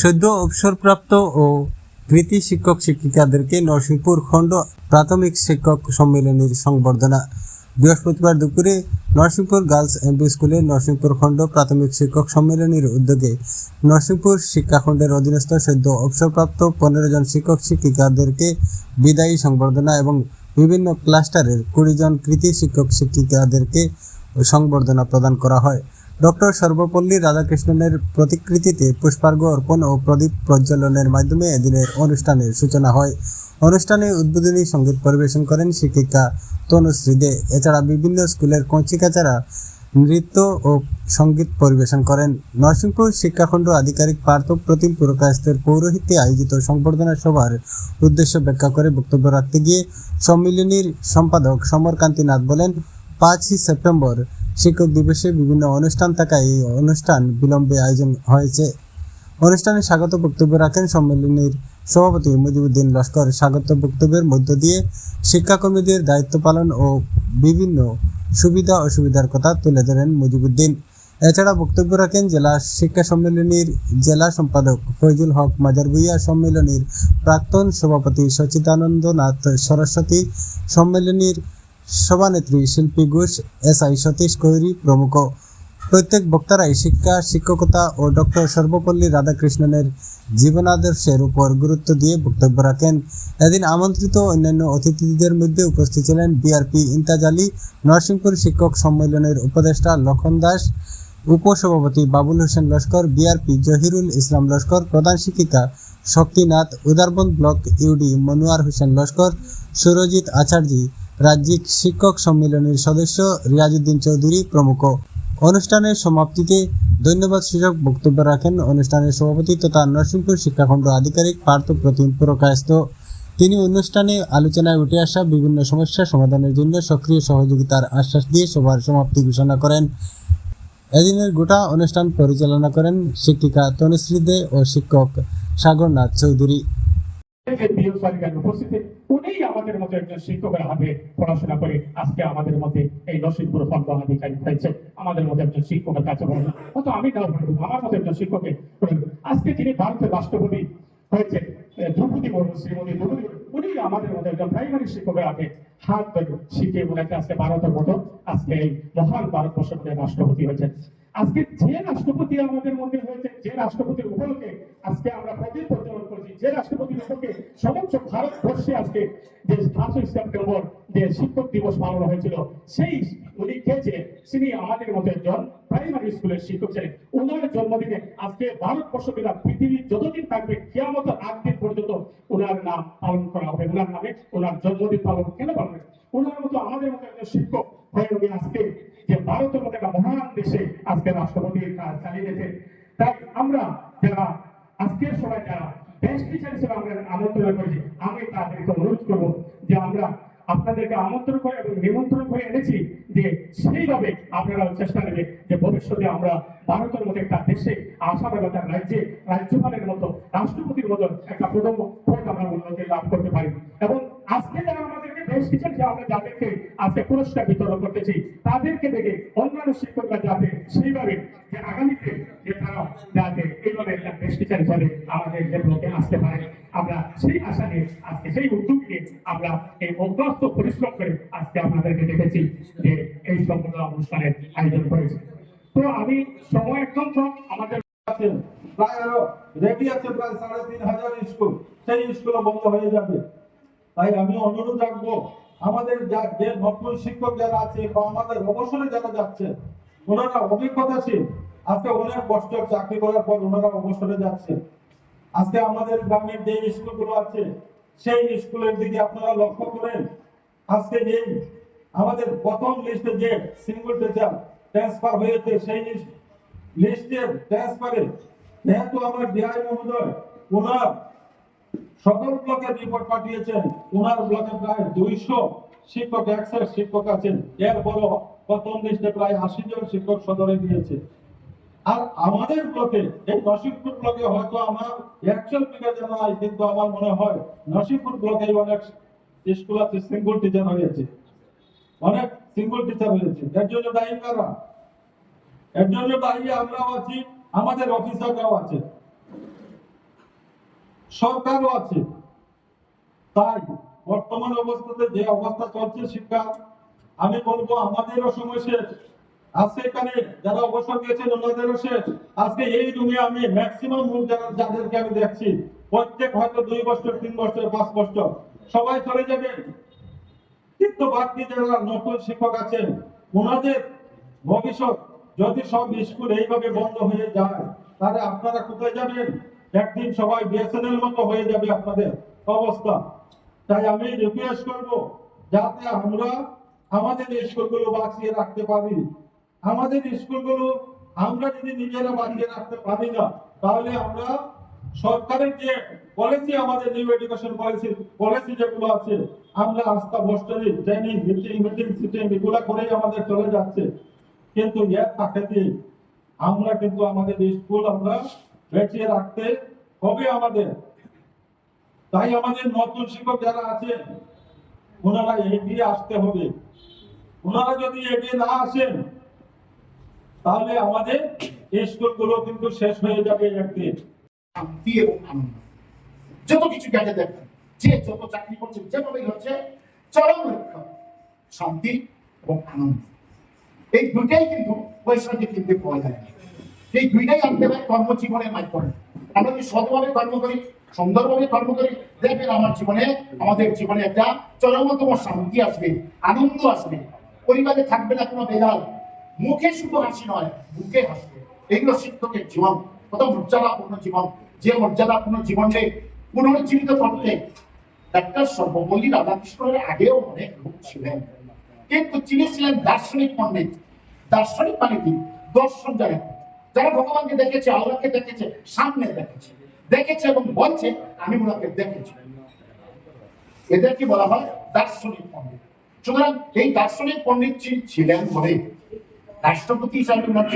সদ্য অবসরপ্রাপ্ত ও কৃতি শিক্ষক শিক্ষিকাদেরকে নরসিংপুর খণ্ড প্রাথমিক শিক্ষক সম্মেলনের সংবর্ধনা। বৃহস্পতিবার দুপুরে নরসিংপুর গার্লস এমপি স্কুলে নরসিংপুর খণ্ড প্রাথমিক শিক্ষক সম্মেলনের উদ্যোগে নরসিংপুর শিক্ষাখণ্ডের অধীনস্থ সদ্য অবসরপ্রাপ্ত পনেরো জন শিক্ষক শিক্ষিকাদেরকে বিদায়ী সংবর্ধনা এবং বিভিন্ন ক্লাস্টারের কুড়ি জন কৃতি শিক্ষক শিক্ষিকাদেরকে সংবর্ধনা প্রদান করা হয়। ডক্টর সর্বপল্লী রাধাকৃষ্ণনের প্রতিকৃতিতে পুষ্পার্ঘ্য অর্পণ ও প্রদীপ প্রজ্বলনের মাধ্যমে এদিনের অনুষ্ঠানের সূচনা হয়। অনুষ্ঠানে উদ্বোধনী সংগীত পরিবেশন করেন শিক্ষিকা তনুশ্রী দে। এছাড়া বিভিন্ন স্কুলের কঞ্চিকাচারা নৃত্য ও সংগীত পরিবেশন করেন। নরসিংপুর শিক্ষাখণ্ড আধিকারিক পার্থ প্রতিম পুরকায়স্থের পৌরোহিত্যে আয়োজিত সংবর্ধনা সভার উদ্দেশ্য ব্যাখ্যা করে বক্তব্য রাখতে গিয়ে সম্মিলনীর সম্পাদক সমরকান্তি নাথ বলেন, পাঁচই সেপ্টেম্বর শিক্ষক দিবসে বিভিন্ন অনুষ্ঠান থাকায় এই অনুষ্ঠান বিলম্বে আয়োজন হয়েছে। অনুষ্ঠানে স্বাগত বক্তব্য রাখেন সম্মেলনীর সভাপতি মুজিবুদ্দিন লস্কর। স্বাগত বক্তব্যের মধ্য দিয়ে শিক্ষাকর্মীদের দায়িত্ব পালন ও বিভিন্ন সুবিধা অসুবিধার কথা তুলে ধরেন মুজিবুদ্দিন। এছাড়া বক্তব্য রাখেন জেলা শিক্ষা সম্মেলনীর জেলা সম্পাদক ফৈজুল হক মাজারভুইয়া সম্মেলনীর প্রাক্তন সভাপতি সচিদানন্দ নাথ সরস্বতী সম্মেলনীর সভানেত্রী শিল্পী ঘোষ, এস আই সতীশ কৈরি প্রমুখ। প্রত্যেক বক্তারাই শিক্ষা, শিক্ষকতা ও ডক্টর সর্বপল্লী রাধাকৃষ্ণনের জীবনাদর্শের উপর গুরুত্ব দিয়ে বক্তব্য রাখেন। এদিন আমন্ত্রিত অন্যান্য অতিথিদের মধ্যে উপস্থিত ছিলেন বিআরপি ইন্তাজ আলী, নরসিংপুর শিক্ষক সম্মেলনের উপদেষ্টা লক্ষণ দাস, উপসভাপতি বাবুল হোসেন লস্কর বিআরপি জহিরুল ইসলাম লস্কর, প্রধান শিক্ষিকা শক্তিনাথ উদারবন্দ ব্লক ইউডি মনোয়ার হোসেন লস্কর, সুরজিৎ আচার্যী রাজ্যিক শিক্ষক সম্মেলনের সদস্য রিয়াজুদ্দিন চৌধুরী প্রমুখ। অনুষ্ঠানের সমাপ্তিতে ধন্যবাদ সূচক বক্তব্য রাখেন অনুষ্ঠানের সভাপতি তথা নরসিংপুর শিক্ষাখণ্ড আধিকারিক পার্থ প্রতিম পুরকায়স্থ। তিনি অনুষ্ঠানে আলোচনায় উঠে আসা বিভিন্ন সমস্যা সমাধানের জন্য সক্রিয় সহযোগিতার আশ্বাস দিয়ে সভার সমাপ্তি ঘোষণা করেন। এদিনের গোটা অনুষ্ঠান পরিচালনা করেন শিক্ষিকা তনুশ্রী দে ও শিক্ষক সাগরনাথ চৌধুরী। প্রিয় সরকার উপস্থিতি উনি আমাদের মতো একজন শিক্ষকের হাতে পড়াশোনা করে আজকে আমাদের মধ্যে এই নসিবপুর ফন্ড হয়েছে, আমাদের মধ্যে একজন শিক্ষকের কাছে বলব হয়তো আমি পারব আমার মতো একজন শিক্ষকের আজকে যিনি ভারতের রাষ্ট্রপতি হয়েছে দ্রৌপদী মুর্মু, শ্রীমতী দ্রৌপদী উনি আমাদের মধ্যে একজন প্রাইমারি শিক্ষকের হাতে হাত ধরে শিখে ওনাকে আজকে ভারতের মতো আজকে এই মহান ভারতবর্ষের রাষ্ট্রপতি হয়েছেন। আজকে যে রাষ্ট্রপতি আমাদের মধ্যে হয়েছে, যে রাষ্ট্রপতির উপলক্ষে আজকে আমরা প্রদীপ প্রজ্বলন করছি, যে রাষ্ট্রপতির উপলক্ষে সমস্ত ভারতবর্ষে আজকে যে পাঁচই সেপ্টেম্বর যে শিক্ষক দিবস পালন হয়েছিল, সেই উনি কে ছিলেন তিনি আমাদের মধ্যে একজন প্রাইমারি স্কুলের শিক্ষক ছিলেন। ওনার জন্মদিনে আজকে ভারতবর্ষ কিনা পৃথিবীর যতদিন থাকবে, কেয়ামত আগ দিন পর্যন্ত ওনার নাম পালন করা হবে। ওনার নামে ওনার জন্মদিন পালন কেন পালন? ওনার মতো আমাদের মতো একজন শিক্ষক হয়ে উনি আজকে যে ভারতের মতো একটা দেশে আজকে রাষ্ট্রপতির কাজ গেছে। তাই আমরা যারা আজকের সময় যারা বেস্ট টিচার হিসেবে আমরা আমন্ত্রণ করেছি, আমি তাদেরকে অনুরোধ করব যে আমরা আপনাদেরকে আমন্ত্রণ করে এবং নিমন্ত্রণ করে এনেছি যে সেইভাবে আপনারা চেষ্টা নেবে যে ভবিষ্যতে আমরা ভারতের মতো একটা দেশে আসাম এবং তার রাজ্যে, রাজ্যপালের মতো, রাষ্ট্রপতির মতো একটা প্রথম পদ আমরা উন্নতি লাভ করতে পারি। এবং আজকে যারা আমাদেরকে বেশ কিছু আমরা যাদেরকে আজকে পুরস্কার বিতরণ করতেছি, তাদেরকে দেখে শিক্ষকরা যাতে সেইভাবে যে আগামীতে যে তারা যাতে এইভাবে একটা বেশ হিসাবে আমাদের ডেভেলপে আসতে পারে, আমরা সেই আশা নিয়ে, আজকে সেই উদ্যোগ আমরা এই অভ্যস্ত পরিশ্রম করে আজকে আপনাদেরকে দেখেছি যে এই সম্পূর্ণ অনুষ্ঠানের আয়োজন করেছি। তো আমি সময় একদম কম, আমাদের রেডি আছে, প্রায় সাড়ে তিন হাজার স্কুল। সেই স্কুলও বন্ধ হয়ে যাবে। তাই আমি অনুরোধ রাখব আমাদের যা যে নতুন শিক্ষক যারা আছে বা আমাদের অবসরে যারা যাচ্ছে, ওনারা অভিজ্ঞতা অভিজ্ঞতাশীল। আজকে অনেক কষ্ট চাকরি করার পর ওনারা অবসরে যাচ্ছে। আজকে আমাদের গ্রামের যে স্কুলগুলো আছে, সেই স্কুলের দিকে আপনারা লক্ষ্য করেন, আজকে যে আমাদের প্রথম লিস্টে যে সিঙ্গল টিচার ট্রান্সফার হয়েছে, সেই লিস্ট লিস্টের ট্রান্সফারে যেহেতু আমার ডিআই মহোদয়, ওনার সদর ব্লকের রিপোর্ট পাঠিয়েছেন। ওনার ব্লকে প্রায় দুইশো শিক্ষক একশো শিক্ষক আছেন। এরপরও প্রথম লিস্টে প্রায় আশি জন শিক্ষক সদরে দিয়েছে আর আমাদের ব্লকে, এই নসিবপুর ব্লকে হয়তো আমার অ্যাকচুয়াল ফিগার জানা নাই কিন্তু আমার মনে হয় নসিবপুর ব্লকে অনেক স্কুল আছে সিঙ্গল টিচার হয়েছে। অনেক সিঙ্গল টিচার হয়েছে। এর জন্য দায়ী কারা? এর জন্য দায়ী আমরাও আছি, আমাদের অফিসাররাও আছে। সরকারও আছে। তাই বর্তমান অবস্থাতে যে অবস্থা চলছে শিক্ষা, আমি বলব আমাদেরও সময় শেষ। আজকে এখানে যারা অবসর দিয়েছেন, ওনাদেরও শেষ। আজকে এই রুমে আমি ম্যাক্সিমাম লোক যারা, যাদেরকে আমি দেখছি, প্রত্যেক হয়তো দুই বছর, তিন বছর, পাঁচ বছর, সবাই চলে যাবে। কিন্তু বাকি যারা নতুন শিক্ষক আছেন, ওনাদের ভবিষ্যৎ যদি সব স্কুল এইভাবে বন্ধ হয়ে যায়, তাহলে আপনারা কোথায় যাবেন? একদিন সবাই বিএসএনএল মতো হয়ে যাবে আপনাদের অবস্থা। তাই আমি রিকোয়েস্ট করব যাতে আমরা আমাদের স্কুলগুলো বাঁচিয়ে রাখতে পারি। আমাদের স্কুলগুলো আমরা যদি নিজেরা বাঁচিয়ে রাখতে পারি না, তাহলে আমরা সরকারের যে পলিসি আমাদের নিউ এডুকেশন পলিসি পলিসি যেগুলো আছে, আমরা আস্থা বস্টারি ট্রেনিং মিটিং মিটিং সিটিং এগুলা করেই আমাদের চলে যাচ্ছে। কিন্তু এর তাকাতে আমরা কিন্তু আমাদের স্কুল আমরা বেঁচিয়ে রাখতে হবে আমাদের। তাই আমাদের নতুন শিক্ষক যারা আছেন, ওনারা এগিয়ে আসতে হবে। ওনারা যদি এগিয়ে না আসেন, তাহলে আমাদের স্কুলগুলো কিন্তু শেষ হয়ে যাবে একদিন। শান্তি যত কিছু গেছে দেখবেন যে যত চাকরি করছে যেভাবে হচ্ছে, চরম লক্ষ্য শান্তি এবং আনন্দ। এই দুটাই কিন্তু পয়সাকে কিনতে পাওয়া যায়। এই দুইটাই আনতে হয় কর্মজীবনের মাধ্যমে। আমরা যদি সৎভাবে কর্ম করি, সুন্দরভাবে কর্ম করি, দেখবেন আমার জীবনে, আমাদের জীবনে একটা চরমতম শান্তি আসবে, আনন্দ আসবে। পরিবারে থাকবে না কোনো বেদাল মুখে শুধু হাসি নয় মুখে হাসবে। এগুলো শিক্ষকের জীবন। কত মর্যাদাপূর্ণ জীবন। যে মর্যাদাপূর্ণ জীবনকে পুনরুজ্জীবিত করতে একটা সর্বপল্লী রাধাকৃষ্ণের আগেও অনেক লোক ছিলেন। কিন্তু তিনি ছিলেন দার্শনিক পণ্ডিত। দার্শনিক মানে কি? দর্শন যারা যারা ভগবানকে দেখেছে, আল্লাহকে দেখেছে, সামনে দেখেছে দেখেছে এবং বলছে, আমি ওনাকে দেখেছি। এদেরকে বলা হয় দার্শনিক পণ্ডিত। সুতরাং এই দার্শনিক পণ্ডিত ছিলেন বলে রাষ্ট্রপতি হিসাবে ওনার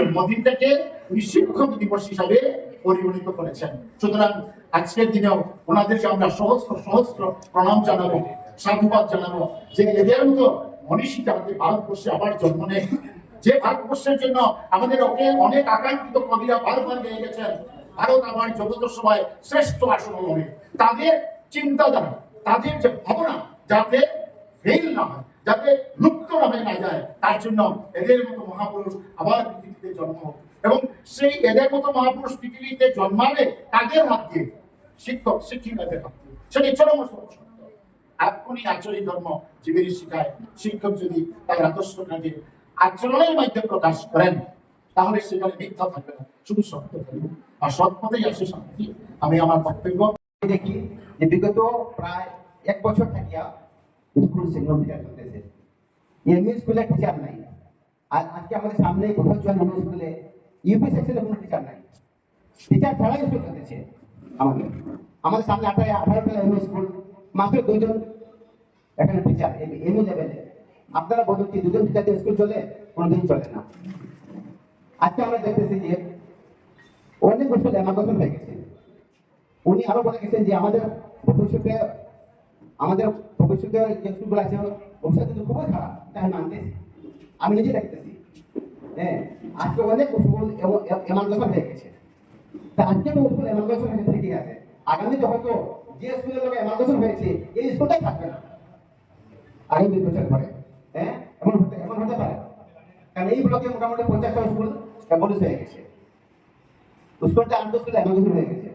শিক্ষক দিবস হিসাবে পরিগণিত করেছেন। সুতরাং আজকের দিনেও ওনাদেরকে আমরা সহস্র সহস্র প্রণাম জানাব, সাধুবাদ জানাব যে এদের মতো মনীষী আমাদের ভারতবর্ষে আবার জন্ম নেয় যে ভারতবর্ষের জন্য আমাদের ওকে অনেক আকাঙ্ক্ষিত কবিরা বারবার গেয়ে গেছেন, ভারত আমার জগত সভায় শ্রেষ্ঠ আসন হবে তাদের চিন্তাধারা, তাদের যে ভাবনা, যাতে ফেল না হয়, যাতে লুপ্ত না হয়ে না যায়, তার জন্য এদের মতো মহাপুরুষ আবার পৃথিবীতে জন্ম। এবং সেই এদের মতো মহাপুরুষ পৃথিবীতে জন্মালে তাদের হাত দিয়ে শিক্ষক, শিক্ষিকাদের হাত দিয়ে সেটি চরম সত্য এখনই আচরিত ধর্ম জীবনী শিখায় শিক্ষক যদি তার আদর্শটাকে আচরণের মাধ্যমে প্রকাশ করেন তাহলে সেখানে মিথ্যা থাকবে না শুধু সত্য আর পথেই আসে শান্তি আমি আমার বক্তব্য দেখি যে বিগত প্রায় এক বছর থাকিয়া স্কুল সিগন্যাল টিচার চলতেছে এমই স্কুলে টিচার নাই আর আজকে আমাদের সামনে কোথাও চল এমই স্কুলে ইউপি কোনো টিচার নাই টিচার ছাড়াই স্কুল চলতেছে আমাদের আমাদের সামনে আঠারো আঠারোটা এমই স্কুল মাত্র দুজন এখানে টিচার এমই লেভেলে আপনারা বলুন কি, দুজন টিচার দিয়ে স্কুল চলে? কোনোদিন চলে না। আজকে আমরা দেখতেছি যে অনেক বছর এমাগোশন হয়ে গেছে। উনি আরও বলে গেছেন যে আমাদের ভবিষ্যতে আমাদের ভবিষ্যতে যে স্কুলগুলো আছে, ভবিষ্যৎ কিন্তু খুবই খারাপ। আমি মানতেছি। আমি নিজে দেখতেছি। হ্যাঁ আজকে অনেক স্কুল এমার্জেশন হয়ে গেছে। তা আজকে তো স্কুল এমার্জেশন হয়েছে ঠিকই আছে। আগামীতে হয়তো যে স্কুলের লোক এমার্জেশন হয়েছে, এই স্কুলটাই থাকবে না। আগামী দুই বছর পরে। হ্যাঁ? এমন হতে এমন হতে পারে। কারণ এই ব্লকে মোটামুটি পঞ্চাশটা স্কুল এমবলিশ হয়ে গেছে। স্কুলটা আট স্কুল এমার্জেশন হয়ে গেছে।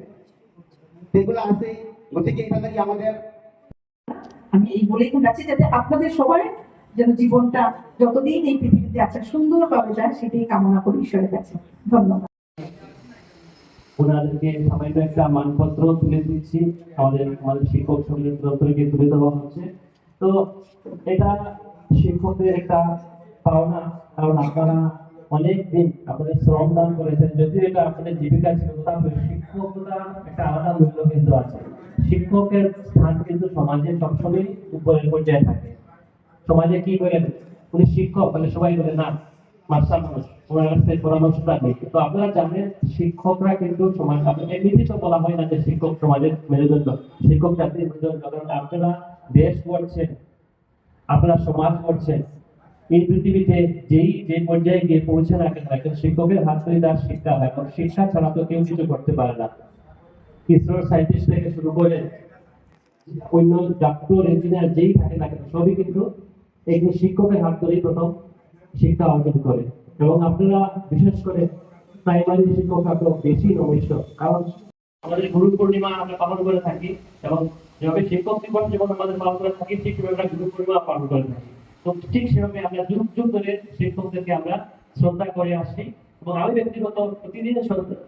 সেগুলো আছে গতিকে এটা নাকি আমাদের আমি এই বলেই তো যাচ্ছি যাতে আপনাদের সবার যেন জীবনটা যতদিন এই পৃথিবীতে আছে সুন্দরভাবে যায় সেটাই কামনা করি ঈশ্বরের কাছে। ধন্যবাদ। ওনাদেরকে সামান্য একটা মানপত্র তুলে দিচ্ছি। আমাদের আমাদের শিক্ষক সমিতির থেকে তুলে দেওয়া হচ্ছে। তো এটা শিক্ষকদের একটা পাওনা কারণ আপনারা অনেক দিন আপনাদের শ্রম দান করেছেন। যদিও এটা আপনাদের জীবিকা ছিল তারপরে শিক্ষকতা একটা আলাদা মূল্য কিন্তু আছে। শিক্ষকের স্থান কিন্তু সমাজে সবসময় উপরের পর্যায়ে থাকে। সমাজে কি বলেন উনি শিক্ষক বলে সবাই বলে, না, মাস্টার মানুষ ওনার কাছ থেকে পরামর্শটা নেই। তো আপনারা জানেন, শিক্ষকরা কিন্তু সমাজ আপনার এমনিতে তো বলা হয় না যে শিক্ষক সমাজের মেরুদণ্ড, শিক্ষক জাতির মেরুদণ্ড, কারণ আপনারা দেশ করছেন আপনারা সমাজ করছেন। এই পৃথিবীতে যেই যে পর্যায়ে গিয়ে পৌঁছে না কেন, একজন শিক্ষকের হাত ধরে তার শিক্ষা এবং শিক্ষা ছাড়া তো কেউ কিছু করতে পারে না। ইসরো সাইন্টিস্ট থেকে শুরু করে অন্য ডাক্তার ইঞ্জিনিয়ার যেই থাকে না কেন, সবই কিন্তু একজন শিক্ষকের হাত ধরেই প্রথম শিক্ষা অর্জন করে। এবং আপনারা বিশেষ করে প্রাইমারি শিক্ষক তো বেশি নমিষ্ট কারণ আমাদের গুরু পূর্ণিমা আমরা পালন করে থাকি এবং যেভাবে শিক্ষক দিবস যেমন আমাদের পালন থাকি ঠিক সেভাবে আমরা পূর্ণিমা পালন করে থাকি। তো ঠিক সেভাবে আমরা যুগ যুগ ধরে শিক্ষকদেরকে আমরা শ্রদ্ধা করে আসছি এবং আমি ব্যক্তিগত প্রতিদিন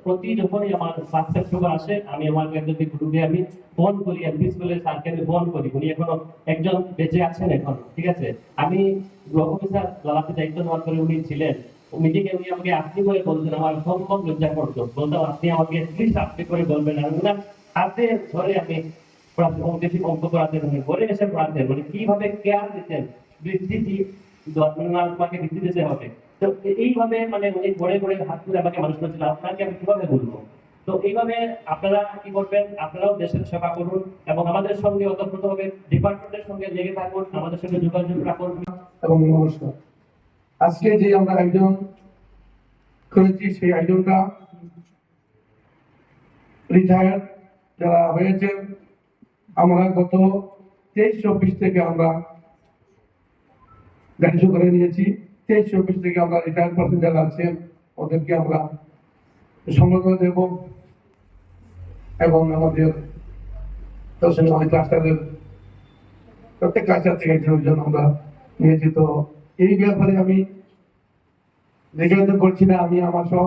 প্রতি যখনই আমার পাঁচ সেপ্টেম্বর আসে, আমি আমার একজন গুরুকে আমি ফোন করি এলপি স্কুলের স্যারকে আমি ফোন করি। উনি এখনও একজন বেঁচে আছেন এখন, ঠিক আছে? আমি ব্লক অফিসার লালাতে দায়িত্ব নেওয়ার পরে উনি ছিলেন। মিটিংয়ে উনি আমাকে আপনি করে বলতেন আমার কম কম লজ্জা করতো। বলতাম, আপনি আমাকে প্লিজ আপনি করে বলবেন। ওনার হাতে ধরে আমি অঙ্ক করাতেন উনি ঘরে এসে পড়াতেন মানে কীভাবে কেয়ার দিতেন? বৃদ্ধি তোমাকে বৃদ্ধি দিতে হবে। তো এইভাবে মানে উনি ঘরে ঘরে হাত ধরে আমাকে মানুষ করেছিল আপনাকে আমি কীভাবে বলব? তো এইভাবে আপনারা কি করবেন? আপনারাও দেশের সেবা করুন এবং আমাদের সঙ্গে ওতপ্রোতভাবে ডিপার্টমেন্টের সঙ্গে লেগে থাকুন, আমাদের সঙ্গে যোগাযোগ রাখুন। এবং নমস্কার। আজকে যে আমরা আয়োজন করেছি, সেই আয়োজনটা রিটায়ার যারা হয়েছেন আমরা গত তেইশ চব্বিশ থেকে আমরা গাড়ি করে নিয়েছি তেইশ চব্বিশ থেকে আমরা রিটায়ার পার্সেন্ট যারা আছেন, ওদেরকে আমরা সংগ্রহ দেব এবং আমাদের ক্লাস্টারের প্রত্যেক ক্লাসের থেকে একজন আমরা নিয়েছি তো এই ব্যাপারে আমি নিবেদন করছি না, আমি আমার সহ